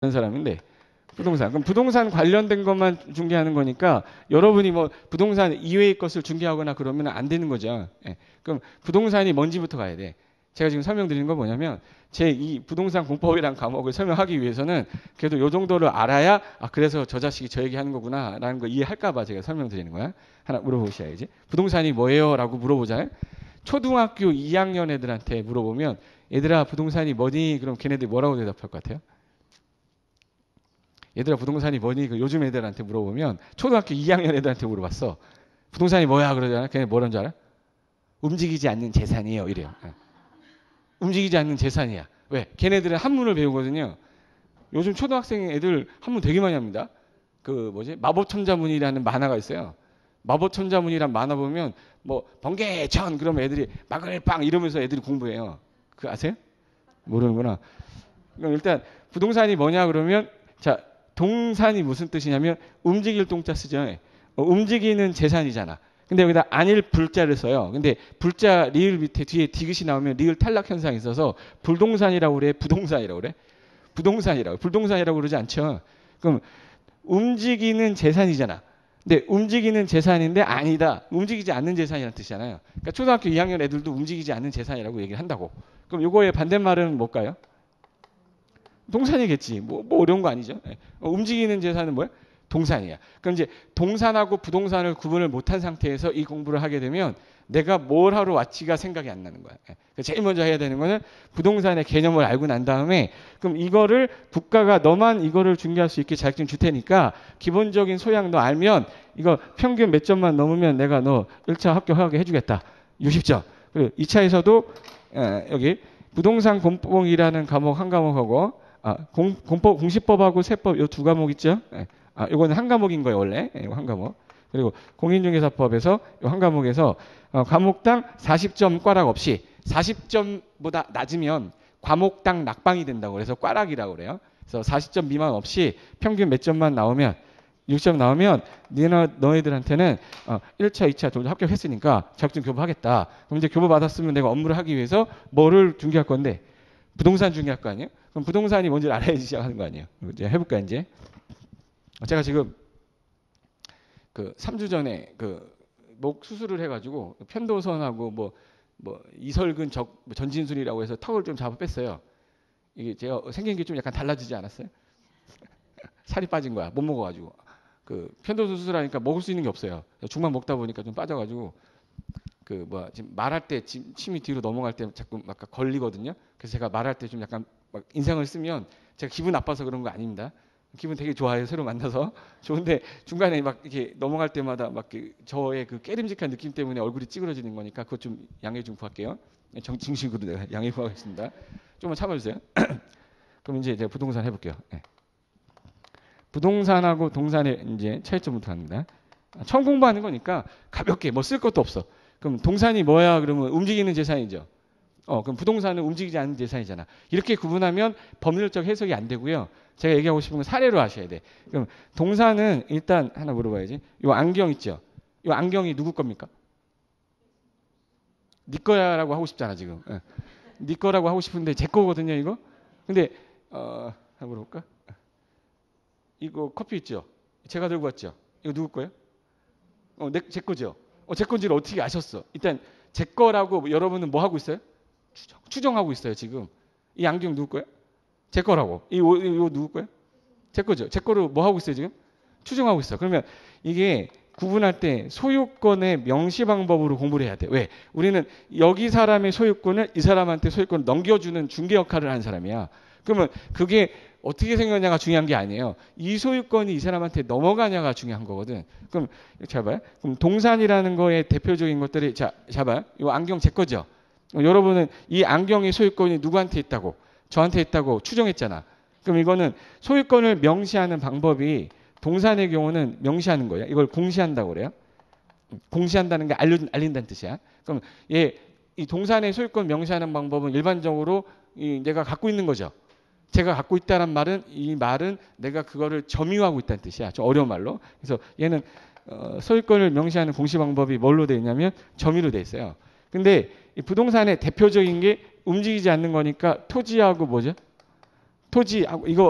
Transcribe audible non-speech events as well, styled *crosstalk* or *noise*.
하는 사람인데 부동산. 그럼 부동산 관련된 것만 중개하는 거니까 여러분이 뭐 부동산 이외의 것을 중개하거나 그러면 안 되는 거죠. 예. 그럼 부동산이 뭔지부터 가야 돼. 제가 지금 설명드리는 건 뭐냐면 제 이 부동산 공법이란 과목을 설명하기 위해서는 그래도 요 정도를 알아야 아 그래서 저 자식이 저 얘기 하는 거구나라는 거 이해할까 봐 제가 설명드리는 거야. 하나 물어보셔야지. 부동산이 뭐예요라고 물어보잖아요. 초등학교 2학년 애들한테 물어보면 얘들아 부동산이 뭐니? 그럼 걔네들이 뭐라고 대답할 것 같아요? 얘들아 부동산이 뭐니? 그 요즘 애들한테 물어보면 초등학교 2학년 애들한테 물어봤어. 부동산이 뭐야? 그러잖아. 걔네 뭐라는 줄 알아? 움직이지 않는 재산이에요. 이래요. 예. 움직이지 않는 재산이야. 왜? 걔네들은 한문을 배우거든요. 요즘 초등학생 애들 한문 되게 많이 합니다. 그 뭐지? 마법천자문이라는 만화가 있어요. 마법천자문이란 만화 보면 뭐 번개천 그러면 애들이 마글빵 이러면서 애들이 공부해요. 그 아세요? 모르는구나. 그럼 일단 부동산이 뭐냐 그러면 자 동산이 무슨 뜻이냐면 움직일 동자 쓰죠. 어, 움직이는 재산이잖아. 근데 여기다 안일 불자를 써요. 근데 불자 리을 밑에 뒤에 디귿이 나오면 리을 탈락 현상이 있어서 불동산이라고 그래, 부동산이라고 그래? 부동산이라고. 불동산이라고 그러지 않죠. 그럼 움직이는 재산이잖아. 근데 움직이는 재산인데 아니다. 움직이지 않는 재산이라는 뜻이잖아요. 그러니까 초등학교 2학년 애들도 움직이지 않는 재산이라고 얘기를 한다고. 그럼 요거의 반대말은 뭘까요? 동산이겠지. 뭐, 뭐 어려운 거 아니죠. 예. 어, 움직이는 재산은 뭐야? 동산이야. 그럼 이제 동산하고 부동산을 구분을 못한 상태에서 이 공부를 하게 되면 내가 뭘 하러 왔지가 생각이 안 나는 거야. 예. 제일 먼저 해야 되는 거는 부동산의 개념을 알고 난 다음에 그럼 이거를 국가가 너만 이거를 중개할 수 있게 자격증 줄 테니까 기본적인 소양 너 알면 이거 평균 몇 점만 넘으면 내가 너 1차 합격하게 해주겠다. 60점. 그리고 2차에서도 예, 여기 부동산 공법이라는 과목 한 과목하고 아, 공, 공법, 공시법하고 세법 요두 과목 있죠? 예. 아, 요거는 한 과목인 거예요, 원래. 예, 한 과목. 그리고 공인중개사법에서 요한 과목에서 어, 과목당 40점 꽈락 없이 40점보다 낮으면 과목당 낙방이 된다고 그래서 꽈락이라고 그래요. 그래서 40점 미만 없이 평균 몇 점만 나오면 6점 나오면 니네 너희들한테는 어, 1차, 2차 정도 합격했으니까 자격증 교부하겠다. 그럼 이제 교부 받았으면 내가 업무를 하기 위해서 뭐를 중개할 건데 부동산 중개할 거 아니에요? 그럼 부동산이 뭔지 알아야지 시작하는 거 아니에요? 이제 해볼까 이제? 제가 지금 그 3주 전에 그 목 수술을 해가지고 편도선하고 뭐, 뭐 이설근 적, 뭐 전진술이라고 해서 턱을 좀 잡아 뺐어요. 이게 제가 생긴 게 좀 약간 달라지지 않았어요? *laughs* 살이 빠진 거야. 못 먹어가지고. 그 편도선 수술하니까 먹을 수 있는 게 없어요. 죽만 먹다 보니까 좀 빠져가지고 그 뭐야 지금 말할 때 침이 뒤로 넘어갈 때 자꾸 막 걸리거든요. 그래서 제가 말할 때 좀 약간 막 인상을 쓰면 제가 기분 나빠서 그런 거 아닙니다. 기분 되게 좋아요. 새로 만나서 *laughs* 좋은데 중간에 막 이렇게 넘어갈 때마다 막 그 저의 그 깨름직한 느낌 때문에 얼굴이 찌그러지는 거니까 그것 좀 양해 좀 구할게요. 정, 정식으로 내가 *laughs* 양해 구하겠습니다. 좀만 참아주세요. *clears throat* 그럼 이제 제가 부동산 해볼게요. 네. 부동산하고 동산의 이제 차이점부터 합니다. 처음 공부하는 거니까 가볍게 뭐 쓸 것도 없어. 그럼 동산이 뭐야? 그러면 움직이는 재산이죠. 어, 그럼 부동산은 움직이지 않는 재산이잖아. 이렇게 구분하면 법률적 해석이 안 되고요. 제가 얘기하고 싶은 건 사례로 하셔야 돼. 그럼 동산은 일단 하나 물어봐야지. 요 안경 있죠? 요 안경이 누구 겁니까? 네 거야라고 하고 싶잖아 지금. 예. 네 거라고 하고 싶은데 제 거거든요 이거. 근데 어, 한번 물어볼까? 이거 커피 있죠? 제가 들고 왔죠? 이거 누구 거예요? 어, 내, 제 거죠? 어, 제 건지를 어떻게 아셨어? 일단 제 거라고 여러분은 뭐 하고 있어요? 추정, 추정하고 있어요 지금. 이 안경 누구 거예요? 제 거라고. 이 이거 누구 거예요? 제 거죠. 제 거로 뭐 하고 있어요 지금? 추정하고 있어. 그러면 이게 구분할 때 소유권의 명시 방법으로 공부를 해야 돼. 왜? 우리는 여기 사람의 소유권을 이 사람한테 소유권을 넘겨주는 중개 역할을 하는 사람이야. 그러면 그게 어떻게 생겼냐가 중요한 게 아니에요. 이 소유권이 이 사람한테 넘어가냐가 중요한 거거든. 그럼 자 봐요. 그럼 동산이라는 거의 대표적인 것들이 자, 잡아요. 이 안경 제 거죠. 여러분은 이 안경의 소유권이 누구한테 있다고? 저한테 있다고 추정했잖아. 그럼 이거는 소유권을 명시하는 방법이 동산의 경우는 명시하는 거예요. 이걸 공시한다고 그래요. 공시한다는 게 알려, 알린다는 뜻이야. 그럼 얘, 이 동산의 소유권 명시하는 방법은 일반적으로 이 내가 갖고 있는 거죠. 제가 갖고 있다는 말은 이 말은 내가 그거를 점유하고 있다는 뜻이야. 좀 어려운 말로. 그래서 얘는 어, 소유권을 명시하는 공시 방법이 뭘로 되어 있냐면 점유로 되어 있어요. 근데 이 부동산의 대표적인 게 움직이지 않는 거니까 토지하고 뭐죠? 토지하고 이거